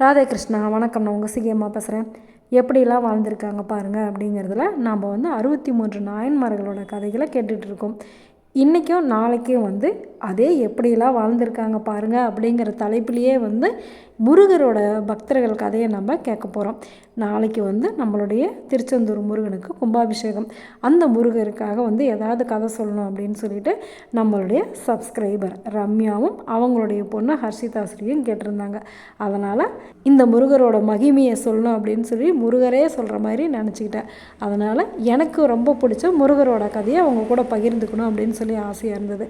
ராதாகிருஷ்ணா வணக்கம். நான் உங்கள் சிகியம்மா பேசுகிறேன் எப்படிலாம் வாழ்ந்திருக்காங்க பாருங்கள் அப்படிங்கிறதுல நாம் வந்து அறுபத்தி மூன்று நாயன்மார்களோட கதைகளை கேட்டுகிட்டு இருக்கோம். இன்றைக்கும் நாளைக்கும் வந்து அதே எப்படியெல்லாம் வாழ்ந்திருக்காங்க பாருங்கள் அப்படிங்கிற தலைப்பிலேயே வந்து முருகரோட பக்தர்கள் கதையை நம்ம கேட்க போகிறோம் நாளைக்கு வந்து நம்மளுடைய திருச்செந்தூர் முருகனுக்கு கும்பாபிஷேகம். அந்த முருகருக்காக வந்து ஏதாவது கதை சொல்லணும் அப்படின்னு சொல்லிட்டு நம்மளுடைய சப்ஸ்கிரைபர் ரம்யாவும் அவங்களுடைய பொண்ணு ஹர்ஷிதாஸ்ரீயும் கேட்டிருந்தாங்க. அதனால் இந்த முருகரோட மகிமையை சொல்லணும் அப்படின்னு சொல்லி முருகரே சொல்கிற மாதிரி நினச்சிக்கிட்டேன். அதனால் எனக்கு ரொம்ப பிடிச்ச முருகரோட கதையை அவங்க கூட பகிர்ந்துக்கணும் அப்படின்னு சொல்லி ஆசையாக இருந்தது.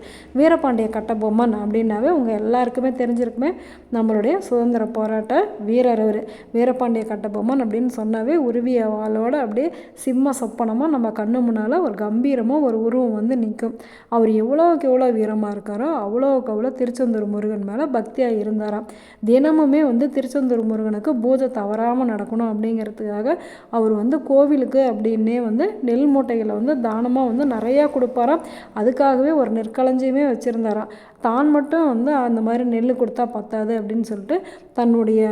பாண்டிய கட்டபொம்மன் அப்படின்னாவே உங்கள் எல்லாருக்குமே தெரிஞ்சிருக்குமே. நம்மளுடைய சுதந்திர போராட்ட வீரர் அவர். வீரபாண்டிய கட்டபொம்மன் அப்படின்னு சொன்னாவே உருவிய வாளோட அப்படியே சிம்ம சொப்பனமாக நம்ம கண்ணு முன்னால் ஒரு கம்பீரமாக ஒரு உருவம் வந்து நிற்கும் அவர் எவ்வளோக்கு எவ்வளோ வீரமாக இருக்காரோ அவ்வளோக்கு அவ்வளோ திருச்செந்தூர் முருகன் மேலே பக்தியாக இருந்தாராம். தினமுமே வந்து திருச்செந்தூர் முருகனுக்கு பூஜை தவறாமல் நடக்கணும் அப்படிங்கிறதுக்காக அவர் வந்து கோவிலுக்கு அப்படின்னே வந்து நெல் மூட்டைகளை வந்து தானமாக வந்து நிறையா கொடுப்பாராம். அதுக்காகவே ஒரு நெற்களஞ்சியமே தரான் தான் மட்டும் வந்து அந்த மாதிரி நெல் கொடுத்தா பத்தாது அப்படின்னு சொல்லிட்டு தன்னுடைய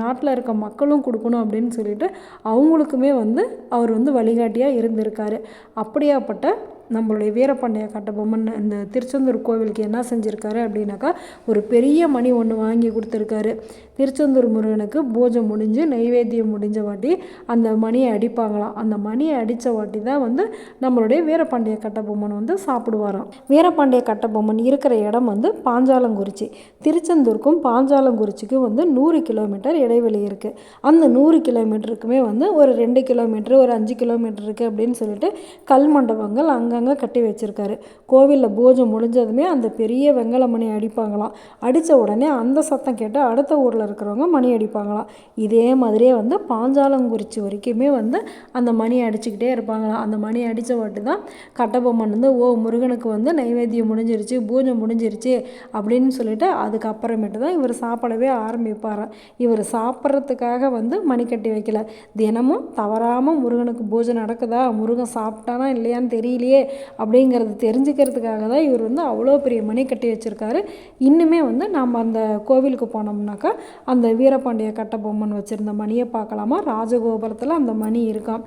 நாட்டில் இருக்க மக்களும் கொடுக்கணும் அப்படின்னு சொல்லிட்டு அவங்களுக்குமே வந்து அவர் வந்து வழிகாட்டியாக இருந்திருக்காரு. அப்படியாப்பட்ட நம்மளுடைய வீரபாண்டிய கட்டபொம்மன் இந்த திருச்செந்தூர் கோவிலுக்கு என்ன செஞ்சுருக்காரு அப்படின்னாக்கா ஒரு பெரிய மணி ஒன்று வாங்கி கொடுத்துருக்காரு. திருச்செந்தூர் முருகனுக்கு பூஜை முடிஞ்சு நைவேத்தியம் முடிஞ்ச வாட்டி அந்த மணியை அடிப்பாங்களாம். அந்த மணியை அடித்த வாட்டி தான் வந்து நம்மளுடைய வீரபாண்டிய கட்டபொம்மன் வந்து சாப்பிடுவாராம். வீரபாண்டிய கட்டபொம்மன் இருக்கிற இடம் வந்து பாஞ்சாலங்குறிச்சி. திருச்செந்தூருக்கும் பாஞ்சாலங்குறிச்சிக்கும் வந்து நூறு கிலோமீட்டர் இடைவெளி இருக்குது அந்த நூறு கிலோமீட்டருக்குமே வந்து ஒரு ரெண்டு கிலோமீட்டர் ஒரு அஞ்சு கிலோமீட்டர் இருக்குது அப்படின்னு சொல்லிட்டு கல் மண்டபங்கள் அங்கங்கே கட்டி வச்சுருக்காரு. கோவிலில் பூஜை முடிஞ்சதுமே அந்த பெரிய வெங்கல மணி அடிப்பாங்களாம். அடித்த உடனே அந்த சத்தம் கேட்டு அடுத்த ஊரில் இருக்கிறவங்க மணி அடிப்பாங்களாம். இதே மாதிரியே வந்து பாஞ்சாலங்குறிச்சி வரைக்குமே வந்து அந்த மணி அடிச்சுக்கிட்டே இருப்பாங்களாம். அந்த மணி அடித்த வாட்டி தான் கட்டபொம்மன் வந்து ஓ முருகனுக்கு வந்து நைவேத்தியம் முடிஞ்சிருச்சு பூஜை முடிஞ்சிருச்சு அப்படின்னு சொல்லிட்டு அதுக்கப்புறமேட்டு தான் இவர் சாப்பிடவே ஆரம்பிப்பாராம். இவர் சாப்பிட்றதுக்காக வந்து மணி கட்டி வைக்கல. தினமும் தவறாமல் முருகனுக்கு பூஜை நடக்குதா? முருகன் சாப்பிட்டானா இல்லையான்னு தெரியலையே. அப்படிங்கிறது தெரிஞ்சுக்கிறதுக்காக தான் இவர் வந்து அவ்வளோ பெரிய மணி கட்டி வச்சுருக்காரு. இன்னுமே வந்து நாம் அந்த கோவிலுக்கு போனோம்னாக்கா அந்த வீரபாண்டிய கட்டபொம்மன் வச்சுருந்த மணியை பார்க்கலாமா? ராஜகோபுரத்தில் அந்த மணி இருக்கான்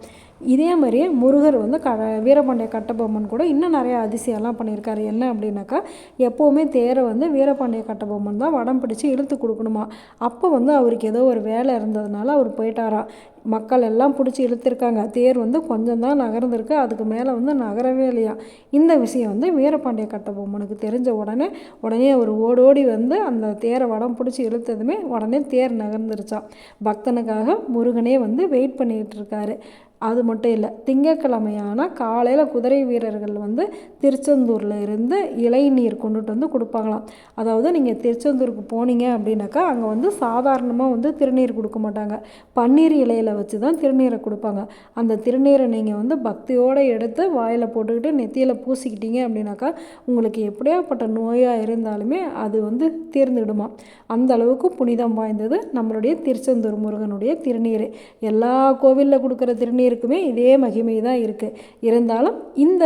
இதே மாதிரியே முருகர் வந்து க வீரபாண்டிய கட்டபொம்மன் கூட இன்னும் நிறைய அதிசயம்லாம் பண்ணியிருக்காரு. என்ன அப்படின்னாக்கா எப்போவுமே தேரை வந்து வீரபாண்டிய கட்டபொம்மன் தான் வடம் பிடிச்சி இழுத்து கொடுக்கணுமா? அப்போ வந்து அவருக்கு ஏதோ ஒரு வேலை இருந்ததுனால அவர் போயிட்டாராம். மக்கள் எல்லாம் பிடிச்சி இழுத்துருக்காங்க. தேர் வந்து கொஞ்சம் தான் நகர்ந்துருக்கு. அதுக்கு மேலே வந்து நகரவே இல்லையா? இந்த விஷயம் வந்து வீரபாண்டிய கட்டபொம்மனுக்கு தெரிஞ்ச உடனே உடனே அவர் ஓடோடி வந்து அந்த தேரை வடம் பிடிச்சி இழுத்ததுமே உடனே தேர் நகர்ந்துருச்சான் பக்தனுக்காக முருகனே வந்து வெயிட் பண்ணிகிட்டு இருக்காரு. அது மட்டும் இல்லை திங்கக்கிழமையானால் காலையில் குதிரை வீரர்கள் வந்து திருச்செந்தூரில் இருந்து இளநீர் கொண்டுட்டு வந்து கொடுப்பாங்களாம். அதாவது நீங்கள் திருச்செந்தூருக்கு போனீங்க அப்படின்னாக்கா அங்கே வந்து சாதாரணமாக வந்து திருநீர் கொடுக்க மாட்டாங்க. பன்னீர் இலையில் வச்சு தான் திருநீரை கொடுப்பாங்க. அந்த திருநீரை நீங்கள் வந்து பக்தியோடு எடுத்து வாயில் போட்டுக்கிட்டு நெத்தியில் பூசிக்கிட்டீங்க அப்படின்னாக்கா உங்களுக்கு எப்படியாப்பட்ட நோயாக இருந்தாலுமே அது வந்து தீர்ந்துடுமா. அந்த அளவுக்கு புனிதம் வாய்ந்தது நம்மளுடைய திருச்செந்தூர் முருகனுடைய திருநீர். எல்லா கோவிலில் கொடுக்குற திருநீர் பன்னீருக்குமே இதே மகிமை தான் இருக்குது இருந்தாலும் இந்த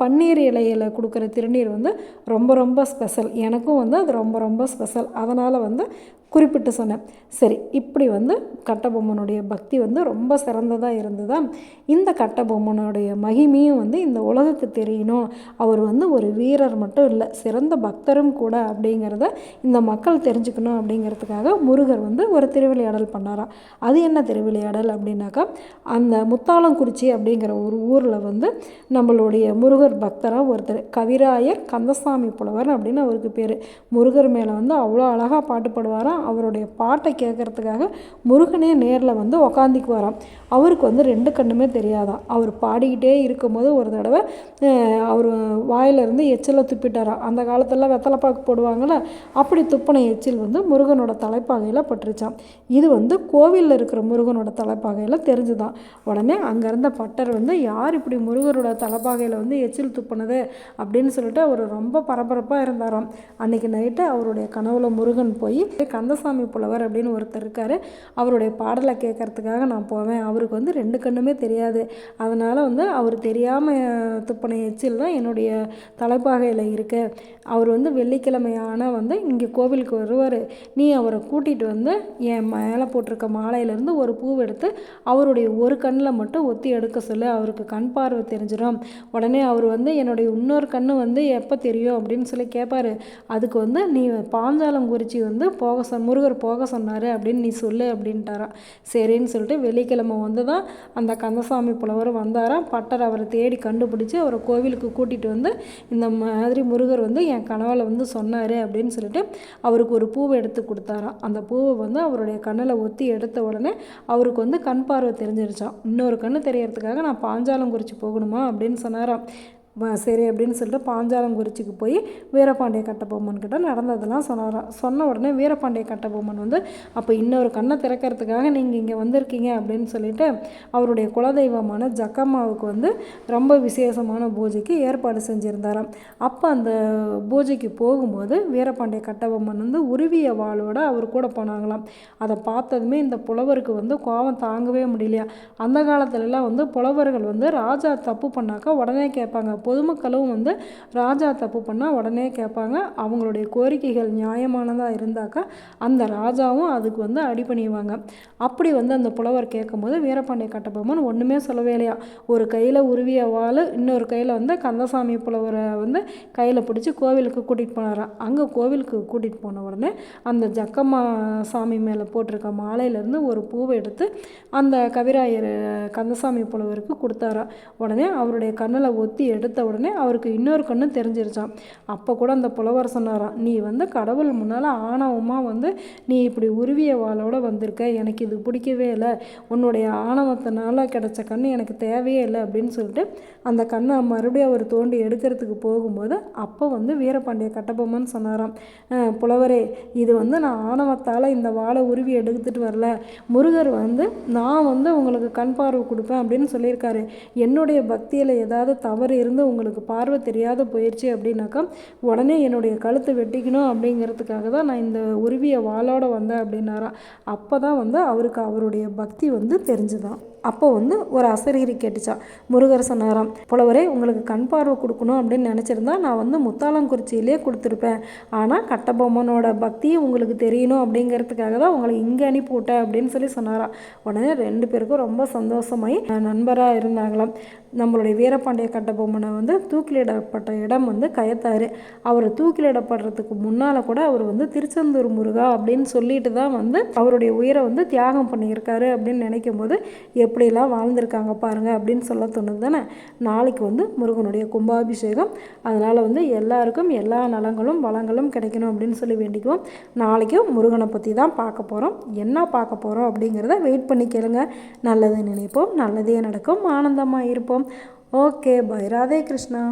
பன்னீர் இலையில் கொடுக்குற திருநீர் வந்து ரொம்ப ரொம்ப ஸ்பெஷல் எனக்கும் வந்து அது ரொம்ப ரொம்ப ஸ்பெஷல் அதனால் வந்து குறிப்பிட்டு சொன்னேன். சரி இப்படி வந்து கட்டபொம்மனுடைய பக்தி வந்து ரொம்ப சிறந்ததாக இருந்ததா? இந்த கட்டபொம்மனுடைய மகிமையும் வந்து இந்த உலகுக்கு தெரியணும். அவர் வந்து ஒரு வீரர் மட்டும் இல்லை சிறந்த பக்தரும் கூட அப்படிங்கிறத இந்த மக்கள் தெரிஞ்சுக்கணும் அப்படிங்கிறதுக்காக முருகர் வந்து ஒரு திருவிளையாடல் பண்ணாராம். அது என்ன திருவிளையாடல் அப்படின்னாக்கா அந்த முத்தாளங்குறிச்சி அப்படிங்கிற ஒரு ஊரில் வந்து நம்மளுடைய முருகர் பக்தராக ஒருத்தர் கவிராயர் கந்தசாமி புலவர் அப்படின்னு அவருக்கு பேர். முருகர் மேலே வந்து அவ்வளோ அழகாக பாட்டு பாடுவாராம். அவருடைய பாட்டை கேட்குறதுக்காக முருகனே நேரில் வந்து உக்காந்திக்குவாராம். அவருக்கு வந்து ரெண்டு கண்ணுமே தெரியாதான் அவர் பாடிக்கிட்டே இருக்கும்போது ஒரு தடவை அவர் வாயிலிருந்து எச்சிலை துப்பிட்டாராம். அந்த காலத்தில் வெத்தலைப்பாக்கு போடுவாங்கள போடுவாங்கள்ல அப்படி துப்பின எச்சில் வந்து முருகனோட தலைப்பாகையில் பட்டுருச்சான் இது வந்து கோவிலில் இருக்கிற முருகனோட தலைப்பாகையில் தெரிஞ்சுதான் உடனே அங்கே இருந்த பட்டர் வந்து யார் இப்படி முருகனோட தலைப்பாகையில் வந்து எச்சில் துப்புனது? அப்படின்னு சொல்லிட்டு அவர் ரொம்ப பரபரப்பாக இருந்தாராம். அன்றைக்கி நைட்டு அவருடைய கனவுல முருகன் போய் கண் கந்தசாமி புலவர் அப்படின்னு ஒருத்தர் இருக்கார். அவருடைய பாடலை கேட்கறதுக்காக நான் போவேன். அவருக்கு வந்து ரெண்டு கண்ணுமே தெரியாது. அதனால் வந்து அவர் தெரியாமல் துப்பனை எச்சில் தான் என்னுடைய தலைப்பாகையில் இருக்குது அவர் வந்து வெள்ளிக்கிழமையான வந்து இங்கே கோவிலுக்கு வருவார். நீ அவரை கூட்டிகிட்டு வந்து என் மேலே போட்டிருக்க மாலையிலேருந்து ஒரு பூவை எடுத்து அவருடைய ஒரு கண்ணில் மட்டும் ஒத்தி எடுக்க சொல்லு. அவருக்கு கண் பார்வை தெரிஞ்சிடும். உடனே அவர் வந்து என்னுடைய இன்னொரு கண்ணு வந்து எப்போ தெரியும் அப்படின்னு சொல்லி கேட்பாரு அதுக்கு வந்து நீ பாஞ்சாலங்குறிச்சி வந்து போக சொ முருகர் போக சொன்னார் அப்படின்னு நீ சொல்லு அப்படின்ட்டாராம். சரின்னு சொல்லிட்டு வெள்ளிக்கிழமை வந்து தான் அந்த கந்தசாமி புலவர் வந்தாராம். பட்டர் அவரை தேடி கண்டுபிடிச்சி அவரை கோவிலுக்கு கூட்டிகிட்டு வந்து இந்த மாதிரி முருகர் வந்து என் கனவில் வந்து சொன்னார் அப்படின்னு சொல்லிட்டு அவருக்கு ஒரு பூவை எடுத்து கொடுத்தாராம். அந்த பூவை வந்து அவருடைய கண்ணில் ஒத்தி எடுத்த உடனே அவருக்கு வந்து கண் பார்வை தெரிஞ்சிருச்சான் இன்னொரு கண்ணு தெரியறதுக்காக நான் பாஞ்சாலங்குறிச்சி போகணுமா அப்படின்னு சொன்னாராம். சரி அப்படின்னு சொல்லிட்டு பாஞ்சாலங்குறிச்சிக்கு போய் வீரபாண்டிய கட்டபொம்மன் கிட்ட நடந்ததெல்லாம் சொன்னாராம் சொன்ன உடனே வீரபாண்டிய கட்டபொம்மன் வந்து அப்போ இன்னொரு கண்ணை திறக்கிறதுக்காக நீங்கள் இங்கே வந்திருக்கீங்க அப்படின்னு சொல்லிட்டு அவருடைய குலதெய்வமான ஜக்கம்மாவுக்கு வந்து ரொம்ப விசேஷமான பூஜைக்கு ஏற்பாடு செஞ்சுருந்தாராம். அப்போ அந்த பூஜைக்கு போகும்போது வீரபாண்டிய கட்டபொம்மன் வந்து உருவிய வாளோட அவர் கூட போனாங்களாம். அதை பார்த்ததுமே இந்த புலவருக்கு வந்து கோபம் தாங்கவே முடியலையா. அந்த காலத்துலலாம் வந்து புலவர்கள் வந்து ராஜா தப்பு பண்ணாக்கா உடனே கேட்பாங்க பொதுமக்களும் வந்து ராஜா தப்பு பண்ணால் உடனே கேட்பாங்க. அவங்களுடைய கோரிக்கைகள் நியாயமானதாக இருந்தாக்கா அந்த ராஜாவும் அதுக்கு வந்து அடிபணிவாங்க அப்படி வந்து அந்த புலவர் கேட்கும்போது வீரபாண்டிய கட்டபொம்மன் ஒன்றுமே சொல்லவே இல்லையா? ஒரு கையில் உருவிய வாள் இன்னொரு கையில் வந்து கந்தசாமி புலவரை வந்து கையில் பிடிச்சி கோவிலுக்கு கூட்டிகிட்டு போனாராம் அங்கே கோவிலுக்கு கூட்டிகிட்டு போன உடனே அந்த ஜக்கம்மா சாமி மேலே போட்டிருக்க மாலையிலேருந்து ஒரு பூவை எடுத்து அந்த கவிராயர் கந்தசாமி புலவருக்கு கொடுத்தாராம் உடனே அவருடைய கண்ணில் ஒத்தி எடுத்து உடனே அவருக்கு இன்னொரு கண்ணு தெரிஞ்சிருச்சான் அப்போ கூட அந்த புலவர் சொன்னாராம் நீ வந்து கடவுள் முன்னால் ஆணவமாக வந்து நீ இப்படி உருவிய வாளோட வந்திருக்க? எனக்கு இது பிடிக்கவே இல்லை. உன்னுடைய ஆணவத்தினால கிடச்ச கண்ணு எனக்கு தேவையே இல்லை. அப்படின்னு சொல்லிட்டு அந்த கண்ணை மறுபடியும் அவர் தோண்டி எடுக்கிறதுக்கு போகும்போது அப்போ வந்து வீரபாண்டிய கட்டபொம்மன் சொன்னாராம் புலவரே இது வந்து நான் ஆணவத்தால் இந்த வாழை உருவி எடுத்துகிட்டு வரல. முருகர் வந்து நான் வந்து உங்களுக்கு கண் பார்வை கொடுப்பேன் அப்படின்னு சொல்லியிருக்காரு. என்னுடைய பக்தியில் ஏதாவது தவறு இருந்து உங்களுக்கு பார்வை தெரியாத போயிடுச்சு அப்படின்னாக்கா உடனே என்னுடைய கழுத்தை வெட்டிக்கணும் அப்படிங்கிறதுக்காக தான் நான் இந்த உருவிய வாளோட வந்தேன் அப்படின்னாராம் அப்போ தான் வந்து அவருக்கு அவருடைய பக்தி வந்து தெரிஞ்சுதான். அப்போ வந்து ஒரு அசரீரி கேட்டுச்சான் முருகர் சொன்னாராம் புலவரே உங்களுக்கு கண் பார்வை கொடுக்கணும் அப்படின்னு நினச்சிருந்தா நான் வந்து முத்தாளங்குறிச்சியிலே கொடுத்துருப்பேன். ஆனால் கட்டபொம்மனோட பக்தி உங்களுக்கு தெரியணும் அப்படிங்கிறதுக்காக தான் உங்களை இங்கே அனுப்பி விட்டேன் அப்படின்னு சொல்லி சொன்னாராம் உடனே ரெண்டு பேருக்கும் ரொம்ப சந்தோஷமாயி நண்பராக இருந்தாங்களாம். நம்மளுடைய வீரபாண்டிய கட்டபொம்மனை வந்து தூக்கிலிடப்பட்ட இடம் வந்து கயத்தாறு. அவர் தூக்கிலிடப்படுறதுக்கு முன்னால் கூட அவர் வந்து திருச்செந்தூர் முருகா அப்படின்னு சொல்லிட்டு தான் வந்து அவருடைய உயிரை வந்து தியாகம் பண்ணியிருக்காரு அப்படின்னு நினைக்கும் போது எப்படிலாம் வாழ்ந்திருக்காங்க பாருங்கள் அப்படின்னு சொல்ல தோணுது தானே? நாளைக்கு வந்து முருகனுடைய கும்பாபிஷேகம். அதனால் வந்து எல்லாருக்கும் எல்லா நலங்களும் வளங்களும் கிடைக்கணும் அப்படின்னு சொல்லி வேண்டிக்குவோம். நாளைக்கும் முருகனை பற்றி தான் பார்க்க போகிறோம் என்ன பார்க்க போகிறோம் அப்படிங்கிறத வெயிட் பண்ணி கேளுங்க. நல்லது நினைப்போம் நல்லதே நடக்கும் ஆனந்தமாக இருப்போம். Okay bye Radhe Krishna.